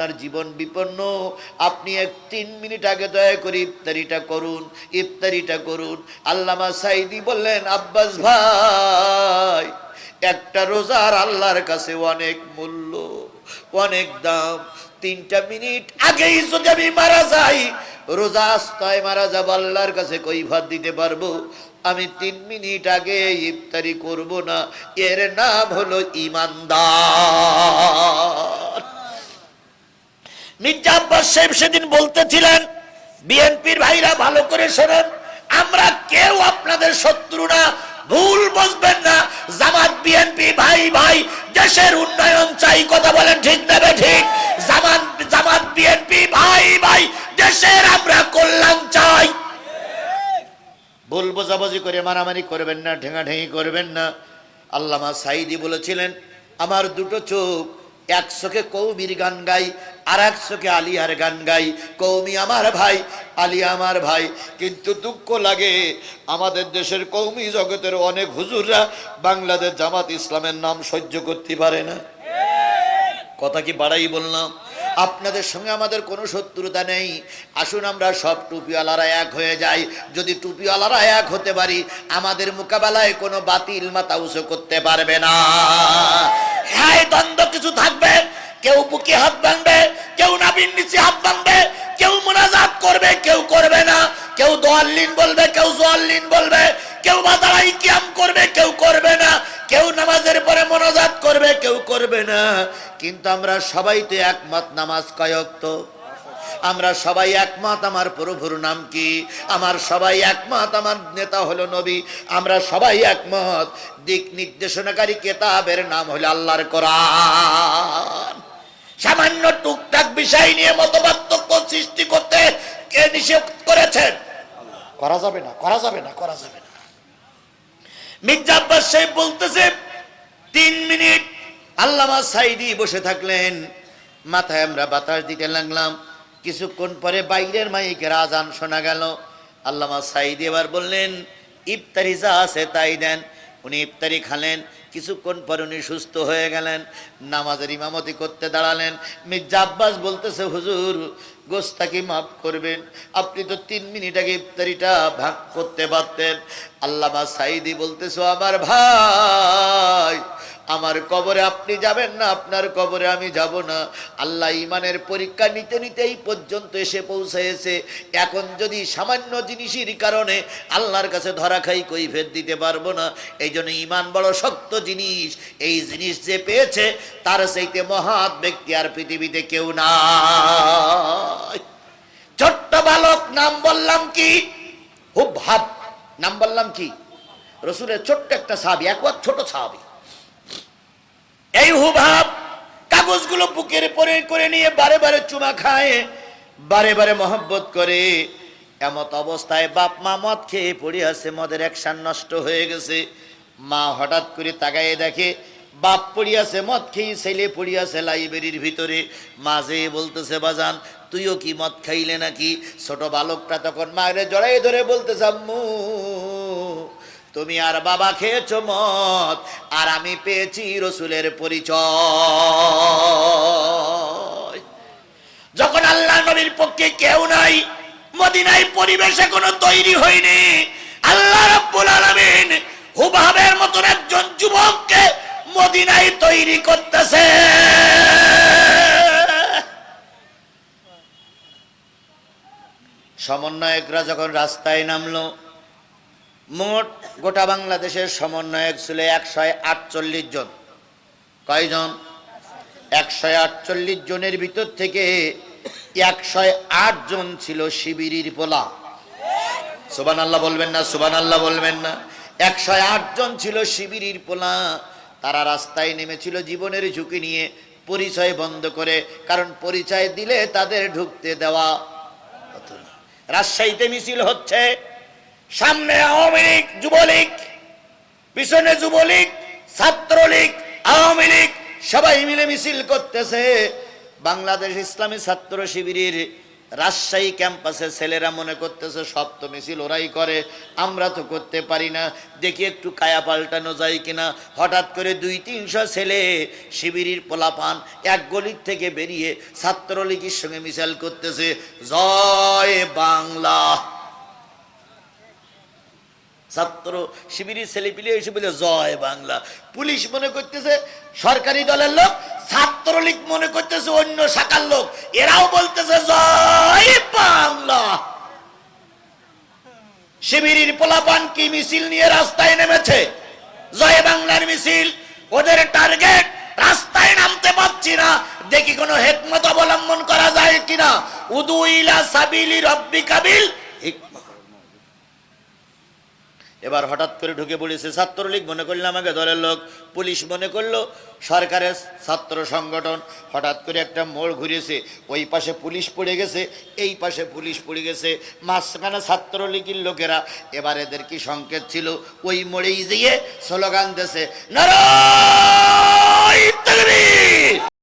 আপনার জীবন বিপন্ন। আপনি এক তিন মিনিট আগে দয়া করে ইফতারিটা করুন ইফতারিটা করুন। আল্লামা সাইদি বললেন, আব্বাস ভাই, একটা রোজার আল্লাহর কাছে অনেক মূল্য, অনেক দাম। তিনটা মিনিট আগেই যদি আমি মারা যাই, রোজা আস্তায় মারা যাব, আল্লাহর কাছে কই ভাত দিতে পারব। আমি তিন মিনিট আগে ইফতারি করব না, এর নাম হলো ইমানদার মির্জা আব্বাস সাহেব সেদিন বলতেছিলেন, বিএনপির ভাইরা ভালো করে শোনেন, আমরা কেউ আপনাদের শত্রু না ভুল বুঝবেন না। জামাত, বিএনপি, ভাই ভাই, দেশের উন্নয়ন চাই, কথা বলেন ঠিক নেবে ঠিক? জামাত জামাত, বিএনপি, ভাই ভাই, দেশের আমরা কল্যাণ চাই। ভুল বোঝাবুঝি করে মারামারি করবেন না ঢেঙাঢেঙি করবেন না। আল্লামা সাইদি বলেছিলেন, আমার দুটো চোখ এক চোখে কৌমির গান গাই আর এক চোখে আলিয়ার গান গাই। কৌমি আমার ভাই আলিয়া আমার ভাই। কিন্তু দুঃখ লাগে, আমাদের দেশের কৌমি জগতের অনেক হুজুররা বাংলাদেশ জামাত ইসলামের নাম সহ্য করতে পারে না। কথা কি বাড়াই বললাম? আপনাদের সঙ্গে আমাদের কোনো শত্রুতা নেই। আসুন আমরা সব টুপিওয়ালারা এক হয়ে যাই। যদি টুপিওয়ালারা এক হতে পারি, আমাদের মোকাবেলায় কোনো বাতিল মাতাউসো করতে পারবে না। হ্যাঁ দ্বন্দ্ব কিছু থাকবে? কেউ বুকে হাত বাঁধবে, কেউ নাবির নিচে হাত বাঁধবে, কেউ মোনাজাত করবে, কেউ করবে না। কেউ দোয়াল্লিন বলবে, কেউ জোয়াল্লিন বলবে, কেউ বাদারাই কিয়াম করবে, কেউ করবে না। কেউ নামাজের পরে মোনাজাত করবে, কেউ করবে না। কিন্তু আমরা সবাই তো একমত, নামাজ কয়ক্ত আমরা সবাই একমত আমার প্রভুর নাম কি? আমার সবাই একমত আমার নেতা হলো নবী। আমরা সবাই একমত। দিক নির্দেশনাকারী কেতাবের নাম হলো আল্লাহর কোরআন। সামান্য টুকটাক বিষয় নিয়ে মতপার্থক্য সৃষ্টি করতে কে নিষেধ করেছেন? করা যাবে না, করা যাবে না, করা যাবে না। মির্জা আব্বাস সাহেব বলতেছে, তিন মিনিট আল্লামা সাইদি বসে থাকলেন। মাথায় আমরা বাতাস দিতে লাগলাম। কিছুক্ষণ পরে বাইরের মাইকের আজান শোনা গেল। আল্লামা সাইদি এবার বললেন, ইফতারি যা আছে তাই দেন। উনি ইফতারি খালেন। কিছুক্ষণ পর উনি সুস্থ হয়ে গেলেন। নামাজের ইমামতি করতে দাঁড়ালেন। মির্জা আব্বাস বলতেছে, হুজুর গোস্তাকি মাফ করবেন? আপনি তো তিন মিনিট আগে ইফতারিটা ভাগ করতে পারতেন। আল্লামা সাইদি বলতেছো, আমার ভাই আমার কবরে আপনি যাবেন না, আপনার কবরে আমি যাব না। আল্লাহ ইমানের পরীক্ষা নিতে নিতে এই পর্যন্ত এসে পৌঁছেছে। এখন যদি সামান্য জিনিসের কারণে আল্লাহর কাছে ধরা খাই কই ফের দিতে পারব না এই জন্য ইমান বড় শক্ত জিনিস। এই জিনিস যে পেয়েছে, তার সেইতে মহাৎ ব্যক্তি আর পৃথিবীতে কেউ না ছোট্ট বালক, নাম বললাম কি? খুব ভাব নাম বললাম কি? রসুলের ছোট্ট একটা সাহাবি একবার ছোট সাহাবি। এই হুভাব কাগজগুলো বুকের পরে করে নিয়ে বারে বারে চুমা খায়, বারে বারে মহব্বত করে। এমত অবস্থায় বাপ মা মদ খেয়ে পড়ে আছে, মদের একসান নষ্ট হয়ে গেছে। মা হঠাৎ করে তাকায়ে দেখে, বাপ পড়িয়াছে মদ খেয়ে ছেলে পড়িয়াছে লাইব্রেরির ভিতরে। মাঝে বলতেছে, বাজান, তুইও কি মদ খাইলে নাকি? ছোট বালকটা তখন মায়ের জড়াই ধরে বলতেছে, আম্মু তুমি আর বাবা খেয়েছো মত আর আমি পেয়েছি রসুলের পরিচয়। যখন আল্লাহ নবীর পক্ষে কেউ নাই, মদিনায় পরিবেশে এখনও তৈরি হয়নি, আল্লাহ রাব্বুল আলামিন হুবাবের মতন একজন যুবককে মদিনায় তৈরি করতেছে। সমন্বয়করা যখন রাস্তায় নামলো মোট গোটা বাংলাদেশের সমন্বয়ক ছিল একশো আটচল্লিশ জন। কয়জন? একশো আটচল্লিশ জনের ভিতর থেকে একশো আট জন ছিল শিবিরির পোলা। সুবান আল্লাহ বলবেন না সুবান আল্লাহ বলবেন না। একশো আট জন ছিল শিবিরির পোলা। তারা রাস্তায় নেমেছিল জীবনের ঝুঁকি নিয়ে, পরিচয় বন্ধ করে, কারণ পরিচয় দিলে তাদের ঢুকতে দেওয়া রাজশাহীতে মিছিল হচ্ছে। সামনে আওয়ামী লীগ, যুবলীগ, পিছনে যুবলীগ, ছাত্রলীগ, আওয়ামী লীগ, সবাই মিলে মিছিল করতেছে। বাংলাদেশ ইসলামী ছাত্র শিবিরের রাজশাহী ক্যাম্পাসে ছেলেরা মনে করতেছে সপ্ত মিছিল ওরাই করে, আমরা তো করতে পারি না। দেখি একটু কায়া পাল্টানো যায় কিনা। হঠাৎ করে দুই তিনশো ছেলে শিবিরির পোলাপান এক গলির থেকে বেরিয়ে ছাত্রলীগের সঙ্গে মিছিল করতেছে, জয় বাংলা! ছাত্র শিবিরের ছেলেপিলে এসে বলে, জয় বাংলা। পুলিশ মনে করতেছে, সরকারি দলের লোক, ছাত্রলীগ মনে করতেছে, অন্য শাখার লোক। এরাও বলতেছে, জয় বাংলা। শিবিরের পোলাপান কি মিছিল নিয়ে রাস্তায় নেমেছে? জয় বাংলার মিছিল, ওদের টার্গেট, রাস্তায় নামতে পারছি না। দেখি কোনো হেকমত অবলম্বন করা যায় কিনা? উদু ইলা সাবিলি রব্বি কাবিল এবার হঠাৎ করে ঢুকে পড়েছে ছাত্রলীগ, মনে করল আমাকে দলের লোক, পুলিশ মনে করল, সরকারের ছাত্র সংগঠন, হঠাৎ করে একটা মোড় ঘুরেছে, ওই পাশে পুলিশ পড়ে গেছে, এই পাশে পুলিশ পড়ে গেছে, মাঝখানে ছাত্রলীগের লোকেরা, এবার এদের কি সংকেত ছিল? ওই মোড়েই দিয়ে স্লোগান নারায় তাকবীর